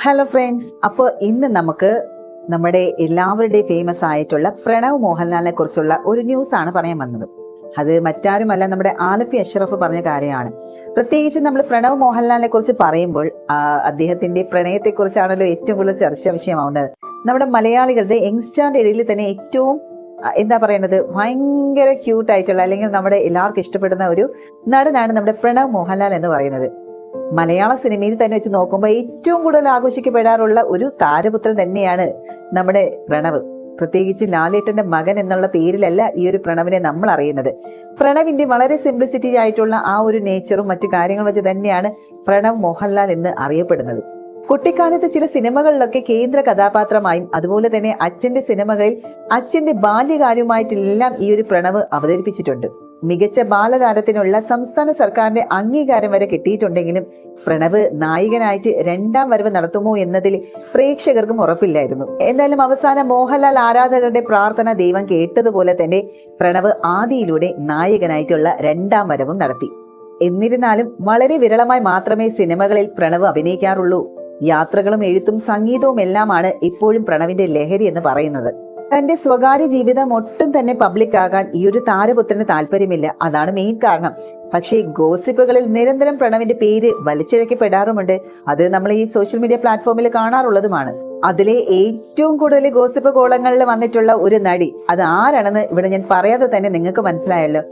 Hello friends അപ്പോൾ ഇന്ന് നമുക്ക് നമ്മുടെ എല്ലാവരുടെയും ഫേമസ് ആയിട്ടുള്ള പ്രണവ് മോഹൻലാലിനെ കുറിച്ചുള്ള ഒരു ന്യൂസ് ആണ് പറയാൻ വന്നത്. അത് മറ്റാരുമല്ല നമ്മുടെ ആലഫി അഷ്റഫ് പറഞ്ഞ കാര്യമാണ്. പ്രത്യേകിച്ച് നമ്മൾ പ്രണവ് മോഹൻലാലിനെ കുറിച്ച് പറയുമ്പോൾ അദ്ദേഹത്തിന്റെ പ്രണയത്തെക്കുറിച്ചാണല്ലോ ഏറ്റവും കൂടുതൽ ചർച്ചാ വിഷയമാവുന്നത്. നമ്മുടെ മലയാളികളുടെ യങ്സ്റ്റാറിന്റെ ഇടയിൽ തന്നെ ഏറ്റവും എന്താ പറയുന്നത് ഭയങ്കര ക്യൂട്ട് ആയിട്ടുള്ള അല്ലെങ്കിൽ നമ്മുടെ എല്ലാവർക്കും ഇഷ്ടപ്പെടുന്ന ഒരു നടനാണ് നമ്മുടെ പ്രണവ് മോഹൻലാൽ എന്ന് പറയുന്നത്. മലയാള സിനിമയിൽ തന്നെ വെച്ച് നോക്കുമ്പോൾ ഏറ്റവും കൂടുതൽ ആഘോഷിക്കപ്പെടാറുള്ള ഒരു താരപുത്രൻ തന്നെയാണ് നമ്മുടെ പ്രണവ്. പ്രത്യേകിച്ച് ലാലേട്ടന്റെ മകൻ എന്നുള്ള പേരിലല്ല ഈ ഒരു പ്രണവിനെ നമ്മൾ അറിയുന്നത്. പ്രണവിന്റെ വളരെ സിംപ്ലിസിറ്റി ആയിട്ടുള്ള ആ ഒരു നേച്ചറും മറ്റു കാര്യങ്ങൾ വെച്ച് തന്നെയാണ് പ്രണവ് മോഹൻലാൽ എന്ന് അറിയപ്പെടുന്നത്. കുട്ടിക്കാലത്ത് ചില സിനിമകളിലൊക്കെ കേന്ദ്ര കഥാപാത്രമായും അതുപോലെ തന്നെ അച്ഛന്റെ സിനിമകളിൽ അച്ഛന്റെ ബാല്യകാര്യമായിട്ടെല്ലാം ഈ ഒരു പ്രണവ് അവതരിപ്പിച്ചിട്ടുണ്ട്. മികച്ച ബാലതാരത്തിനുള്ള സംസ്ഥാന സർക്കാരിന്റെ അംഗീകാരം വരെ കിട്ടിയിട്ടുണ്ടെങ്കിലും പ്രണവ് നായകനായിട്ട് രണ്ടാം വരവ് നടത്തുമോ എന്നതിൽ പ്രേക്ഷകർക്കും ഉറപ്പില്ലായിരുന്നു. എന്നാലും അവസാന മോഹൻലാൽ ആരാധകരുടെ പ്രാർത്ഥന ദൈവം കേട്ടതുപോലെ തന്നെ പ്രണവ് ആദിയിലൂടെ നായകനായിട്ടുള്ള രണ്ടാം വരവും നടത്തി. എന്നിരുന്നാലും വളരെ വിരളമായി മാത്രമേ സിനിമകളിൽ പ്രണവ് അഭിനയിക്കാറുള്ളൂ. യാത്രകളും എഴുത്തും സംഗീതവും എല്ലാമാണ് ഇപ്പോഴും പ്രണവിന്റെ ലഹരി എന്ന് പറയുന്നത്. തന്റെ സ്വകാര്യ ജീവിതം ഒട്ടും തന്നെ പബ്ലിക് ആകാൻ ഈ ഒരു താരപുത്രന് താല്പര്യമില്ല. അതാണ് മെയിൻ കാരണം. പക്ഷേ ഗോസിപ്പുകളിൽ നിരന്തരം പ്രണവിന്റെ പേര് വലിച്ചിഴക്കപ്പെടാറുമുണ്ട്. അത് നമ്മൾ ഈ സോഷ്യൽ മീഡിയ പ്ലാറ്റ്ഫോമിൽ കാണാറുള്ളതുമാണ്. അതിലെ ഏറ്റവും കൂടുതൽ ഗോസിപ്പ് കോളങ്ങളിൽ വന്നിട്ടുള്ള ഒരു നടി അത് ആരാണെന്ന് ഇവിടെ ഞാൻ പറയാതെ തന്നെ നിങ്ങൾക്ക് മനസ്സിലായല്ലോ.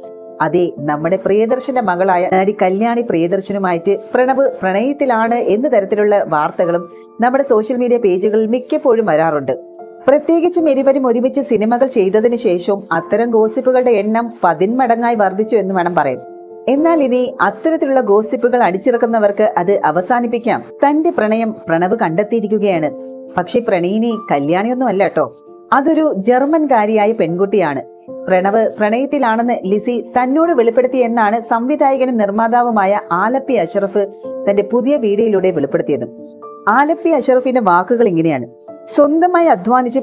അതെ നമ്മുടെ പ്രിയദർശന്റെ മകളായ നടി കല്യാണി പ്രിയദർശനുമായിട്ട് പ്രണവ് പ്രണയത്തിലാണ് എന്ന തരത്തിലുള്ള വാർത്തകളും നമ്മുടെ സോഷ്യൽ മീഡിയ പേജുകളിൽ മിക്കപ്പോഴും വരാറുണ്ട്. പ്രത്യേകിച്ചും ഇരുവരും ഒരുമിച്ച് സിനിമകൾ ചെയ്തതിനു ശേഷവും അത്തരം ഗോസിപ്പുകളുടെ എണ്ണം പതിന്മടങ്ങായി വർദ്ധിച്ചു എന്ന് വേണം പറയാൻ. എന്നാൽ ഇനി അത്തരത്തിലുള്ള ഗോസിപ്പുകൾ അടിച്ചിറക്കുന്നവർക്ക് അത് അവസാനിപ്പിക്കാം. തന്റെ പ്രണയം പ്രണവ് കണ്ടെത്തിയിരിക്കുകയാണ്. പക്ഷെ പ്രണയിനി കല്യാണിയൊന്നും അല്ല കേട്ടോ. അതൊരു ജർമ്മൻകാരിയായ പെൺകുട്ടിയാണ്. പ്രണവ് പ്രണയത്തിലാണെന്ന് ലിസി തന്നോട് വെളിപ്പെടുത്തി എന്നാണ് സംവിധായകനും നിർമ്മാതാവുമായ ആലപ്പി അഷറഫ് തന്റെ പുതിയ വീഡിയോയിലൂടെ വെളിപ്പെടുത്തിയത്. ആലപ്പി അഷറഫിന്റെ വാക്കുകൾ ഇങ്ങനെയാണ്. സ്വന്തമായി അധ്വാനിച്ച്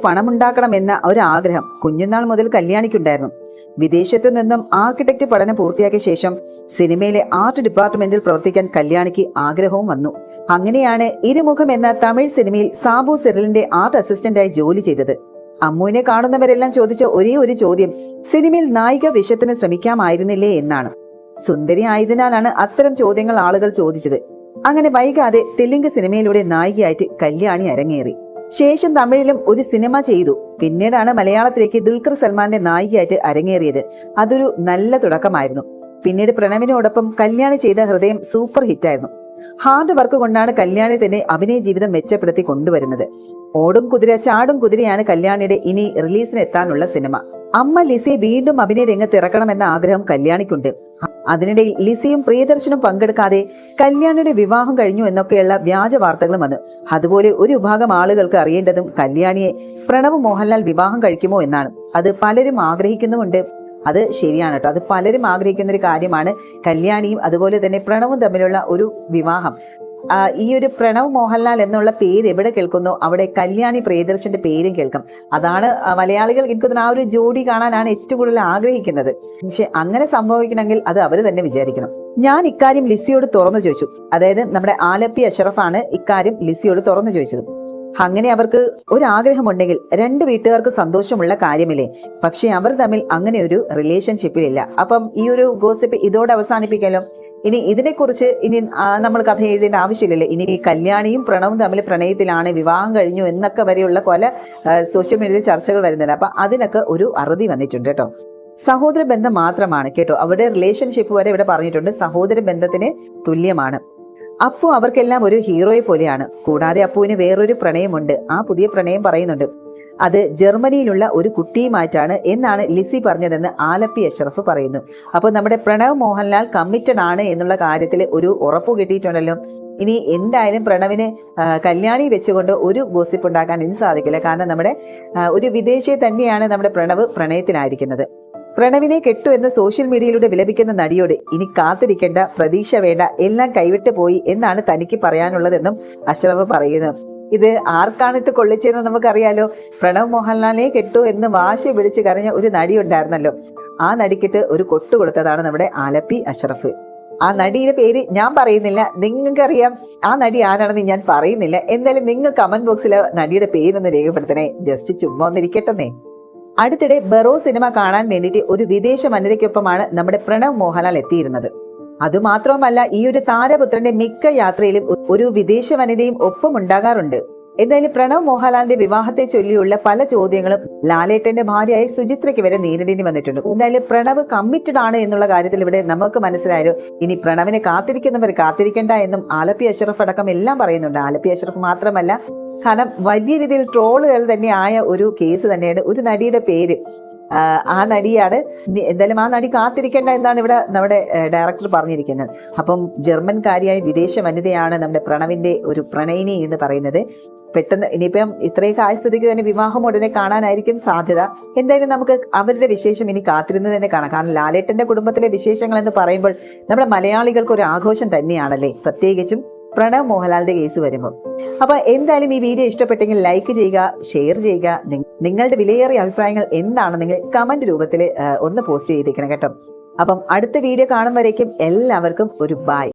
ഒരു ആഗ്രഹം കുഞ്ഞുനാൾ മുതൽ കല്യാണിക്കുണ്ടായിരുന്നു. വിദേശത്തു നിന്നും ആർക്കിടെക്ട് പഠനം പൂർത്തിയാക്കിയ ശേഷം സിനിമയിലെ ആർട്ട് ഡിപ്പാർട്ട്മെന്റിൽ പ്രവർത്തിക്കാൻ കല്യാണിക്ക് ആഗ്രഹവും വന്നു. അങ്ങനെയാണ് ഇരുമുഖം എന്ന തമിഴ് സിനിമയിൽ സാബു സെറിലിന്റെ ആർട്ട് അസിസ്റ്റന്റായി ജോലി ചെയ്തത്. അമ്മുവിനെ കാണുന്നവരെല്ലാം ചോദിച്ച ഒരേ ഒരു ചോദ്യം സിനിമയിൽ നായിക വിഷയത്തിന് ശ്രമിക്കാമായിരുന്നില്ലേ എന്നാണ്. സുന്ദരി ആയതിനാലാണ് അത്തരം ചോദ്യങ്ങൾ ആളുകൾ ചോദിച്ചത്. അങ്ങനെ വൈകാതെ തെലുങ്ക് സിനിമയിലൂടെ നായികയായിട്ട് കല്യാണി അരങ്ങേറി. ശേഷം തമിഴിലും ഒരു സിനിമ ചെയ്തു. പിന്നീടാണ് മലയാളത്തിലേക്ക് ദുൽഖർ സൽമാന്റെ നായികയായിട്ട് അരങ്ങേറിയത്. അതൊരു നല്ല തുടക്കമായിരുന്നു. പിന്നീട് പ്രണവിനോടൊപ്പം കല്യാണി ചെയ്ത ഹൃദയം സൂപ്പർ ഹിറ്റായിരുന്നു. ഹാർഡ് വർക്ക് കൊണ്ടാണ് കല്യാണി തന്നെ അഭിനയ ജീവിതം മെച്ചപ്പെടുത്തി കൊണ്ടുവരുന്നത്. ഓടും കുതിര ചാടും കുതിരയാണ് കല്യാണിയുടെ ഇനി റിലീസിന് എത്താനുള്ള സിനിമ. അമ്മ ലിസി വീണ്ടും അഭിനയ രംഗത്ത് ഇറക്കണമെന്ന ആഗ്രഹം കല്യാണിക്കുണ്ട്. അതിനിടയിൽ ലിസിയും പ്രിയദർശനും പങ്കെടുക്കാതെ കല്യാണിയുടെ വിവാഹം കഴിഞ്ഞു എന്നൊക്കെയുള്ള വ്യാജ വാർത്തകളും വന്നു. അതുപോലെ ഒരു വിഭാഗം ആളുകൾക്ക് അറിയേണ്ടതും കല്യാണിയെ പ്രണവ് മോഹൻലാൽ വിവാഹം കഴിക്കുമോ എന്നാണ്. അത് പലരും ആഗ്രഹിക്കുന്നുമുണ്ട്. അത് ശരിയാണ് കേട്ടോ. അത് പലരും ആഗ്രഹിക്കുന്ന ഒരു കാര്യമാണ് കല്യാണിയും അതുപോലെ തന്നെ പ്രണവും തമ്മിലുള്ള ഒരു വിവാഹം. ഈ ഒരു പ്രണവ് മോഹൻലാൽ എന്നുള്ള പേര് എവിടെ കേൾക്കുന്നു? അവിടെ കല്യാണി പ്രിയദർശന്റെ പേരും കേൾക്കും. അതാണ് മലയാളികൾ എനിക്ക് ആ ഒരു ജോഡി കാണാനാണ് ഏറ്റവും കൂടുതൽ ആഗ്രഹിക്കുന്നത്. പക്ഷെ അങ്ങനെ സംഭവിക്കണമെങ്കിൽ അത് അവർ തന്നെ വിചാരിക്കണം. ഞാൻ ഇക്കാര്യം ലിസിയോട് തുറന്നു ചോദിച്ചു. അതായത് നമ്മുടെ ആലപ്പി അഷറഫാണ് ഇക്കാര്യം ലിസിയോട് തുറന്നു ചോദിച്ചത്. അങ്ങനെ അവർക്ക് ഒരു ആഗ്രഹമുണ്ടെങ്കിൽ രണ്ട് വീട്ടുകാർക്ക് സന്തോഷമുള്ള കാര്യമില്ലേ? പക്ഷെ അവർ തമ്മിൽ അങ്ങനെ ഒരു റിലേഷൻഷിപ്പിലില്ല അപ്പം ഈ ഒരു ഗോസിപ്പ് ഇതോടെ അവസാനിപ്പിക്കാലോ? ഇനി ഇതിനെക്കുറിച്ച് ഇനി നമ്മൾ കഥ എഴുതേണ്ട ആവശ്യമില്ലല്ലോ. ഇനി ഈ കല്യാണിയും പ്രണവും തമ്മിൽ പ്രണയത്തിലാണ് വിവാഹം കഴിഞ്ഞു എന്നൊക്കെ വരെയുള്ള കൊല സോഷ്യൽ മീഡിയയിൽ ചർച്ചകൾ വരുന്നുണ്ട്. അപ്പൊ അതിനൊക്കെ ഒരു അറുതി വന്നിട്ടുണ്ട് കേട്ടോ. സഹോദര ബന്ധം മാത്രമാണ് കേട്ടോ. അവരുടെ റിലേഷൻഷിപ്പ് വരെ ഇവിടെ പറഞ്ഞിട്ടുണ്ട്. സഹോദര ബന്ധത്തിന് തുല്യമാണ്. അപ്പു അവർക്കെല്ലാം ഒരു ഹീറോയെ പോലെയാണ്. കൂടാതെ അപ്പുവിന് വേറൊരു പ്രണയമുണ്ട്. ആ പുതിയ പ്രണയം പറയുന്നുണ്ട്. അത് ജർമ്മനിയിലുള്ള ഒരു കുട്ടിയുമായിട്ടാണ് എന്നാണ് ലിസി പറഞ്ഞതെന്ന് ആലപ്പി അഷറഫ് പറയുന്നു. അപ്പോൾ നമ്മുടെ പ്രണവ് മോഹൻലാൽ കമ്മിറ്റഡ് ആണ് എന്നുള്ള കാര്യത്തിൽ ഒരു ഉറപ്പ് കിട്ടിയിട്ടുണ്ടല്ലോ. ഇനി എന്തായാലും പ്രണവിന് കല്യാണി വെച്ചുകൊണ്ട് ഒരു ഗോസിപ്പ് ഉണ്ടാക്കാൻ ഇനി സാധിക്കില്ല. കാരണം നമ്മുടെ ഒരു വിദേശിയെ തന്നെയാണ് നമ്മുടെ പ്രണവ് പ്രണയത്തിലായിരിക്കുന്നത് പ്രണവിനെ കെട്ടു എന്ന് സോഷ്യൽ മീഡിയയിലൂടെ വിലപിക്കുന്ന നടിയോട് ഇനി കാത്തിരിക്കേണ്ട പ്രതീക്ഷ വേണ്ട എല്ലാം കൈവിട്ട് പോയി എന്നാണ് തനിക്ക് പറയാനുള്ളതെന്നും അഷ്റഫ് പറയുന്നു. ഇത് ആർക്കാണിട്ട് കൊള്ളിച്ചതെന്ന് നമുക്കറിയാലോ. പ്രണവ് മോഹൻലാലിനെ കെട്ടു എന്ന് വാശി പിടിച്ച് കരഞ്ഞ ഒരു നടി ഉണ്ടായിരുന്നല്ലോ. ആ നടിക്കിട്ട് ഒരു കൊട്ടു കൊടുത്തതാണ് നമ്മുടെ ആലപ്പി അഷ്റഫ് ആ നടിയുടെ പേര് ഞാൻ പറയുന്നില്ല. നിങ്ങൾക്കറിയാം ആ നടി ആരാണെന്ന് ഞാൻ പറയുന്നില്ല. എന്തായാലും നിങ്ങൾ കമന്റ് ബോക്സിൽ നടിയുടെ പേര് പേരൊന്ന് രേഖപ്പെടുത്തണേ. ജസ്റ്റ് ചുമ്മാ ഒന്നിരിക്കട്ടെന്നേ അടുത്തിടെ ബറോ സിനിമ കാണാൻ വേണ്ടിയിട്ട് ഒരു വിദേശ വനിതയ്ക്കൊപ്പമാണ് നമ്മുടെ പ്രണവ് മോഹൻലാൽ എത്തിയിരുന്നത്. അതുമാത്രവുമല്ല ഈ ഒരു താരപുത്രന്റെ മിക്ക യാത്രയിലും ഒരു വിദേശ വനിതയും ഒപ്പം ഉണ്ടാകാറുണ്ട് എന്തായാലും പ്രണവ് മോഹൻലാലിന്റെ വിവാഹത്തെ ചൊല്ലിയുള്ള പല ചോദ്യങ്ങളും ലാലേട്ടന്റെ ഭാര്യയായ സുചിത്രയ്ക്ക് വരെ നേരിടേണ്ടി വന്നിട്ടുണ്ട്. എന്തായാലും പ്രണവ് കമ്മിറ്റഡ് ആണ് എന്നുള്ള കാര്യത്തിൽ ഇവിടെ നമുക്ക് മനസ്സിലായാലും ഇനി പ്രണവിനെ കാത്തിരിക്കുന്നവർ കാത്തിരിക്കേണ്ട എന്നും ആലപ്പി അഷറഫ് അടക്കം എല്ലാം പറയുന്നുണ്ട്. ആലപ്പി അഷറഫ് മാത്രമല്ല കാരണം വലിയ രീതിയിൽ ട്രോളുകൾ തന്നെ ആയ ഒരു കേസ് തന്നെയാണ്. ഒരു നടിയുടെ പേര് ആ, നടിയാണ്. എന്തായാലും ആ നടി കാത്തിരിക്കേണ്ട എന്നാണ് ഇവിടെ നമ്മുടെ ഡയറക്ടർ പറഞ്ഞിരിക്കുന്നത്. അപ്പം ജർമ്മൻകാരിയായ വിദേശ വനിതയാണ് നമ്മുടെ പ്രണവിന്റെ ഒരു പ്രണയിനി എന്ന് പറയുന്നത്. പെട്ടെന്ന് ഇനിയിപ്പം ഇത്രയൊക്കെ ആയ സ്ഥിതിക്ക് തന്നെ വിവാഹം ഉടനെ കാണാനായിരിക്കും സാധ്യത. എന്തായാലും നമുക്ക് അവരുടെ വിശേഷം ഇനി കാത്തിരുന്ന് തന്നെ കാണാം. കാരണം ലാലേട്ടന്റെ കുടുംബത്തിലെ വിശേഷങ്ങൾ എന്ന് പറയുമ്പോൾ നമ്മുടെ മലയാളികൾക്ക് ഒരു ആഘോഷം തന്നെയാണല്ലേ? പ്രത്യേകിച്ചും പ്രണവ് മോഹൻലാലിന്റെ കേസ് വരുമ്പോൾ. അപ്പൊ എന്തായാലും ഈ വീഡിയോ ഇഷ്ടപ്പെട്ടെങ്കിൽ ലൈക്ക് ചെയ്യുക ഷെയർ ചെയ്യുക. നിങ്ങളുടെ വിലയേറിയ അഭിപ്രായങ്ങൾ എന്താണ് നിങ്ങൾ കമന്റ് രൂപത്തിൽ ഒന്ന് പോസ്റ്റ് ചെയ്തേക്കണം കേട്ടോ. അപ്പം അടുത്ത വീഡിയോ കാണുമ്പോഴേക്കും എല്ലാവർക്കും ഒരു ബൈ